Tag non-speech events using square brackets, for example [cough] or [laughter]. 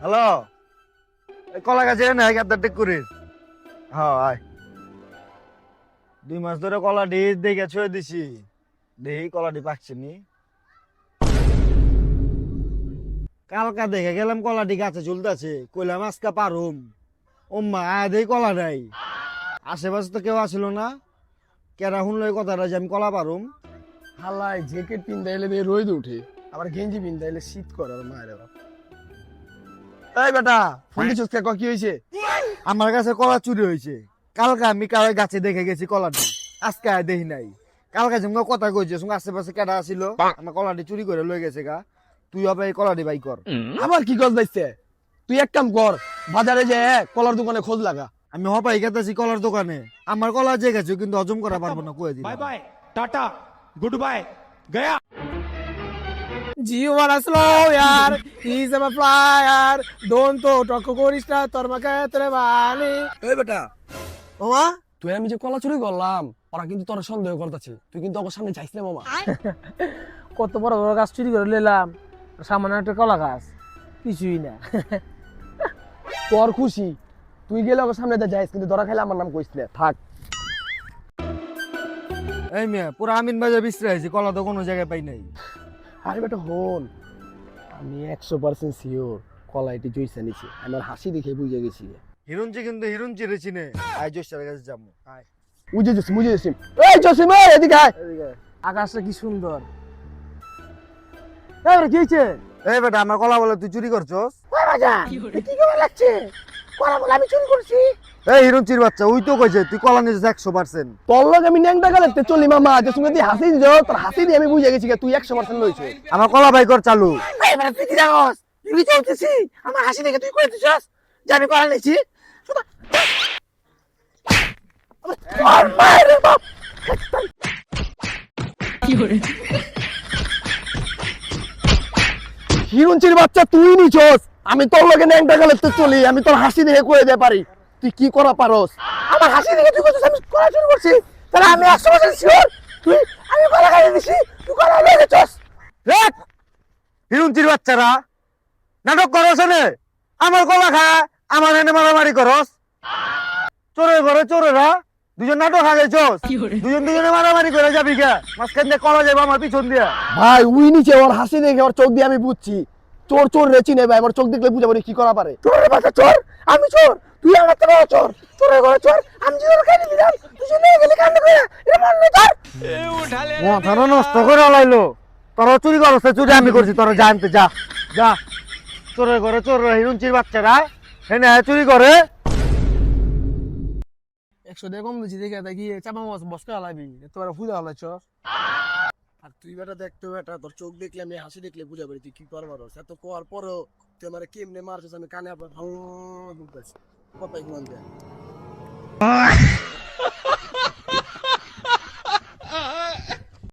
Hello? কলা গাছে না গাদ্দার টেক করিস। হ্যাঁ আয়। দুই মাস ধরে কলা ডিস দেখে ছুঁয়ে দিছি। দেখি কলাটি পাকছে নি। কালকা দেখে গেলাম কলাটি গাছে ঝুলতেছে। কইলাম, আজকে পারুম। ওম্মা, আয় দেখি কলা নাই। আশেপাশে তো কেউ আসিল না। কেরা শুনলো কথাটা যে আমি কলা পারুম? হালাই জ্যাকেট পিন্দাইলে দিয়ে রোদ উঠে। আবার গেঞ্জি পিন্দাইলে শীত করে আর মায়ের এই বেটা ফোন দিছিস কে কি হইছে আমার কাছে কলা চুরি হইছে কালকে আমি কারও গাছে দেখে গেছি কলাটি। আজকে আর দেখি নাই। কালকে যেমন কথা কইছে সঙ্গে আশেপাশে কেডা ছিল আমার কলাটি চুরি করে লয়ে গেছে গা। তুই হবে এই কলাডি বাই কর। আবার কি গজ বাইছে? তুই এক কাম কর বাজারে যে কলার দোকানে খোঁজ লাগা। আমি হপাই গেতেছি কলার দোকানে। আমার কলা যে গেছে কিন্তু হজম করা পারব না কয়ে দিই bye bye tata goodbye গয়া। জিও মারা স্লো ইয়ার ইজ এ ফ্লায়ার ডোন তো টক করিস না তোর মাকে তোরে বালি এই বেটা। মামা? তুই আমি যে কলা চুরি করলাম ওরা কিন্তু তোর সন্দেহ করতেছে। তুই কিন্তু আমার সামনে যাইস না মামা। [laughs] কত বড় বড় গাছ চুরি করে নিলাম। সামান্য একটা কলা গাছ। কিছুই না। [laughs] তোর খুশি। তুই গেলে ওর সামনে দিয়ে যাইস কিন্তু ধরা খাইলে আমার নাম কইস না। থাক। এই মেয়ে পুরো আমিন বাজার বিশ্রাইছি কলা তো কোনো জায়গায় পাই নাই। আরে বেটা হন। আমি একশো পার্সেন্ট শিওর কলা এটি জয়সা নিছে। আমার হাসি দেখে বুঝে গেছি। কিন্তু হিরুঞ্চি রে চিনে। আয় জোসার কাছে যাব। আয়। বুঝে জসিম বুঝে জসিম। এই জসিম এই এদিকে আয়। আকাশটা কি সুন্দর। এবারে কি হয়েছে? এই বেটা আমার কলা বলে তুই চুরি করছস? কি কেমন লাগছে? কলা বলে আমি চুরি করছি। এই হিরুঞ্চির বাচ্চা ওই তো কইছে তুই কলা নিছিস একশো পার্সেন্ট তোর লগে আমি ন্যাংটা গেলে চলি মামা জসিম তুই হাসি দিছ তোর হাসি দিয়ে আমি বুঝে গেছি তুই একশো পার্সেন্ট লইছে। আমার কলা বাই কর চালু। এবারে তুই কি জানোস? তুই চলতেছি আমার হাসি দেখে তুই করে দিছস? যে আমি কলা নিয়েছি? আর মায়ের বাপ। বাচ্চা তুই নিছস। আমি তোর লগে ন্যাংটা গেলে তো চলি আমি তোর হাসি দেখে কয়ে দে পারি। তুই কি করা পারস? আমার হাসি দেখে তুই করছিস আমি কলা চুরি করছি। তাহলে আমি একশো বছর শিওর তুই আমি কলা খাইয়ে দিছি তুই কলা লয়ে গেছস হিরুঞ্চির বাচ্চারা নাটক করস নে আমার কলা খা আমার এনে মারামারি করস। চোরে ঘরে চোরেরা দুজন নাটক হাগেছস দুজন দুজনে মারামারি করে যাবি কে? মাঝখান দিয়ে কলা যাব আমার পিছন দিয়া। ভাই উই নিচে ওর হাসি দেখে ওর চোখ দিয়ে আমি বুঝছি। চোর চোর রে চিনে ভাই আমার চোখ দেখলে বুঝে পারি কি করা পারে। চোরের বাচ্চা চোর? আমি চোর? তুই আমার থেকে চোর। চোরের ঘরে চোর? আমি তোর দিলাম তুই নিয়ে গেলি কান্দে করে এটা মন নেই তোর মাথাটা নষ্ট করে লাইলো তোরা চুরি করস চুরি আমি করছি তোরা জানতে যা যা। চোরের ঘরে চোর হিরুঞ্চির বাচ্চারা। এনে চুরি করে। একশো দিয়ে কম দিচ্ছি দেখে দেখি চাপা মাছ বসকে হালাবি। তোমার ফুজা হালাইছ আর তুই বেটা দেখতো বেটা তোর চোখ দেখলে আমি হাসি দেখলে বুঝা পারি তুই কি করবার এত কোয়ার পরেও তুই আমার কেমনে মারছিস আমি কানে আপনার ভাঙ কথাই শুনতে